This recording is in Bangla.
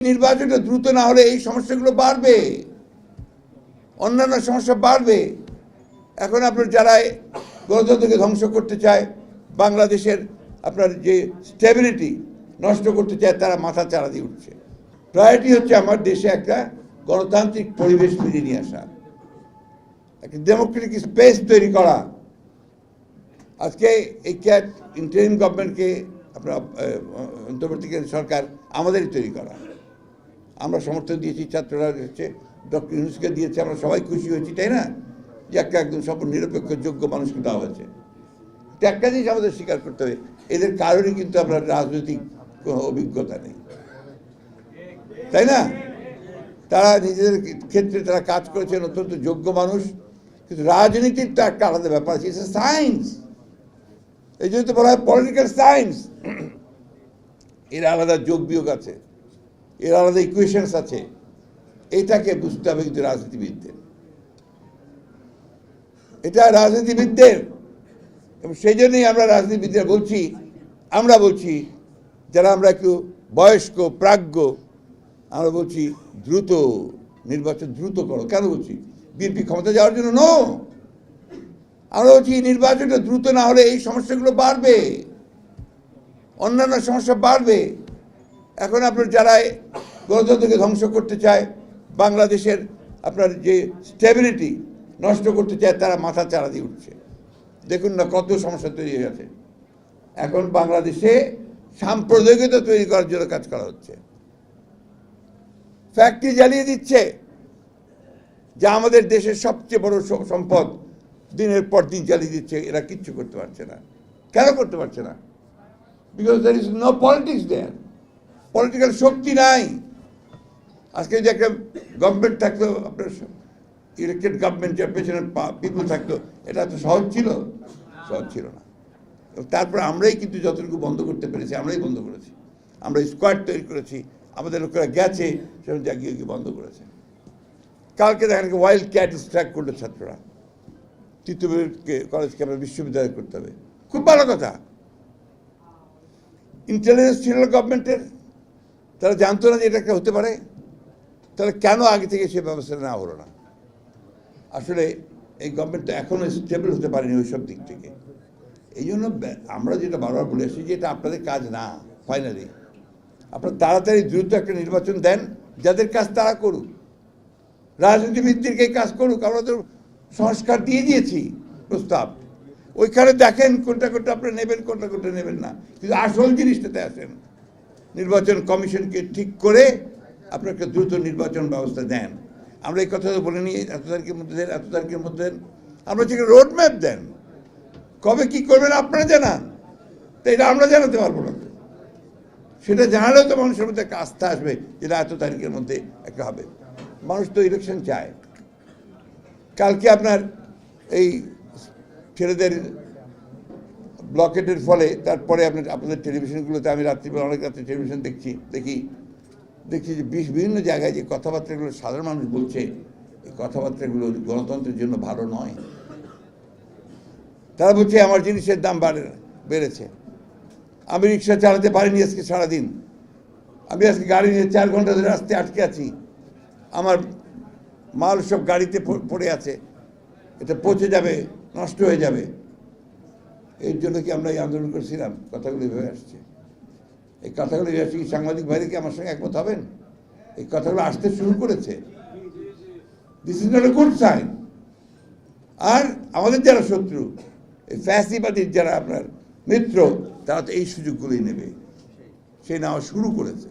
নির্বাচনটা দ্রুত না হলে এই সমস্যাগুলো বাড়বে। অন্যান্য সমস্যা বাড়বে। এখন আপনার যারা গণতন্ত্রকে ধ্বংস করতে চায়, বাংলাদেশের আপনার যে স্টেবিলিটি নষ্ট করতে চায়, তারা মাথা চারা দিয়ে উঠছে। প্রায়োরিটি হচ্ছে আমার দেশে একটা গণতান্ত্রিক পরিবেশ ফিরিয়ে নিয়ে আসা। একটা ডেমোক্রেটিক স্পেস তৈরি করা। আজকে এই ক্যাট ইন্টারিম গভর্নমেন্টকে আপনার অন্তর্বর্তীকালীন সরকার আমাদেরই তৈরি করা। আমরা সমর্থন দিয়েছি, ছাত্ররা হচ্ছে ডক্টর ইউনুসকে দিয়েছে, আমরা সবাই খুশি হয়েছি, তাই না? যে একটা একদম সব নিরপেক্ষ, যোগ্য মানুষকে দেওয়া হয়েছে। তো একটা জিনিস আমাদের স্বীকার করতে হবে, এদের কারোরই কিন্তু আপনার রাজনৈতিক কোনো অভিজ্ঞতা নেই। তাই না? তারা নিজেদের ক্ষেত্রে তারা কাজ করেছেন, অত্যন্ত যোগ্য মানুষ, কিন্তু রাজনীতির তো একটা আলাদা ব্যাপার আছে ইটস সায়েন্স এই জন্য তো বলা হয় পলিটিক্যাল সায়েন্স এর আলাদা যোগ বিয়োগ আছে। এর আলাদা ইকুয়েশনস আছে। এটাকে বুঝতে হবে কিন্তু রাজনীতিবিদদের। এটা রাজনীতিবিদদের। এবং সেই জন্যই আমরা রাজনীতিবিদরা বলছি, আমরা বলছি, যারা আমরা একটু বয়স্ক, প্রাজ্ঞ, আমরা বলছি দ্রুত, নির্বাচন দ্রুত করো। কেন বলছি? বিএনপি ক্ষমতা যাওয়ার জন্য নো। আমরা বলছি, নির্বাচনটা দ্রুত না হলে এই সমস্যাগুলো বাড়বে। অন্যান্য সমস্যা বাড়বে। এখন আপনার যারা গণতন্ত্রকে ধ্বংস করতে চায়, বাংলাদেশের আপনার যে স্টেবিলিটি নষ্ট করতে চায়, তারা মাথা চারা দিয়ে উঠছে। দেখুন না কত সমস্যা তৈরি হয়ে গেছে। এখন বাংলাদেশে সাম্প্রদায়িকতা তৈরি করার জন্য কাজ করা হচ্ছে। ফ্যাক্টরি জ্বালিয়ে দিচ্ছে, যা আমাদের দেশের সবচেয়ে বড় সম্পদ। দিনের পর দিন জ্বালিয়ে দিচ্ছে, এরা কিচ্ছু করতে পারছে না। কেন করতে পারছে না? Because there is no politics there political শক্তি নাই। আজকে যে একটা গভর্নমেন্ট থাকতো, আপনার ইলেকটেড গভর্নমেন্ট যার পেছনে পিপুল থাকতো, এটা তো সহজ ছিল? সহজ ছিল না। তারপর আমরাই কিন্তু যতটুকু বন্ধ করতে পেরেছি, আমরাই বন্ধ করেছি। আমরা স্কোয়াড তৈরি করেছি, আমাদের লোকেরা গেছে, সেরকম জাগিয়ে গিয়ে বন্ধ করেছে। কালকে দেখেন ওয়াইল্ড ক্যাট স্ট্রাইক করল ছাত্ররা। তিতুমিরকে কলেজকে আমরা বিশ্ববিদ্যালয় করতে হবে। খুব ভালো কথা। ইন্টেলিজেন্স ছিল গভর্নমেন্টের তারা জানতো না যে এটা একটা হতে পারে? তাহলে কেন আগে থেকে সে ব্যবস্থা নেওয়া হলো না? আসলে এই গভর্নমেন্টটা এখনও স্টেবল হতে পারেনি ওই সব দিক থেকে। এই জন্য আমরা যেটা বারবার বলে আসছি যে এটা আপনাদের কাজ না ফাইনালি আপনারা তাড়াতাড়ি দ্রুত একটা নির্বাচন দেন, যাদের কাজ তারা করুক। রাজনীতিবিদদেরকে কাজ করুক, আমরা তো সংস্কার দিয়ে দিয়েছি প্রস্তাব। ওইখানে দেখেন কোনটা কোনটা আপনি নেবেন, কোনটা কোনটা নেবেন না। কিন্তু আসল জিনিসটাতে আসেন। নির্বাচন কমিশনকে ঠিক করে আপনি একটা দ্রুত নির্বাচন ব্যবস্থা দেন। আমরা এই কথা তো বলে নিই, এত তারিখের মধ্যে দেন, এত তারিখের মধ্যে দেন। আমরা ঠিক রোড ম্যাপ দেন, কবে কি করবেন আপনারা জানান। তো এটা আমরা জানাতে পারব না। সেটা জানালেও তো মানুষের মধ্যে একটা আস্থা আসবে যেটা এত তারিখের মধ্যে একটা হবে। মানুষ তো ইলেকশন চায়। কালকে আপনার এই ছেলেদের ব্লকেটের ফলে তারপরে আপনার, আপনাদের টেলিভিশনগুলোতে আমি রাত্রিবেলা অনেক রাত্রে টেলিভিশন দেখছি, দেখি। দেখছি যে বিভিন্ন জায়গায় যে কথাবার্তাগুলো সাধারণ মানুষ বলছে, এই কথাবার্তাগুলো গণতন্ত্রের জন্য ভালো নয়। তারা বলছে, আমার জিনিসের দাম বাড়ে, বেড়েছে। আমি রিক্সা চালাতে পারিনি আজকে সারাদিন। আমি আজকে গাড়ি নিয়ে চার ঘণ্টা ধরে রাস্তায় আটকে আছি। আমার মাল সব গাড়িতে পড়ে আছে। এটা পচে যাবে, নষ্ট হয়ে যাবে। এর জন্য কি আমরা এই আন্দোলন করেছিলাম? কথাগুলো এভাবে আসছে। এই কথাগুলো সাংবাদিক ভাইরা কি আমার সঙ্গে একমত হবেন? এই কথাগুলো আসতে শুরু করেছে। This is not a good sign আর আমাদের যারা শত্রু, এই ফ্যাসিবাদীর যারা আপনার মিত্র, তারা তো এই সুযোগগুলোই নেবে। সে নেওয়া শুরু করেছে।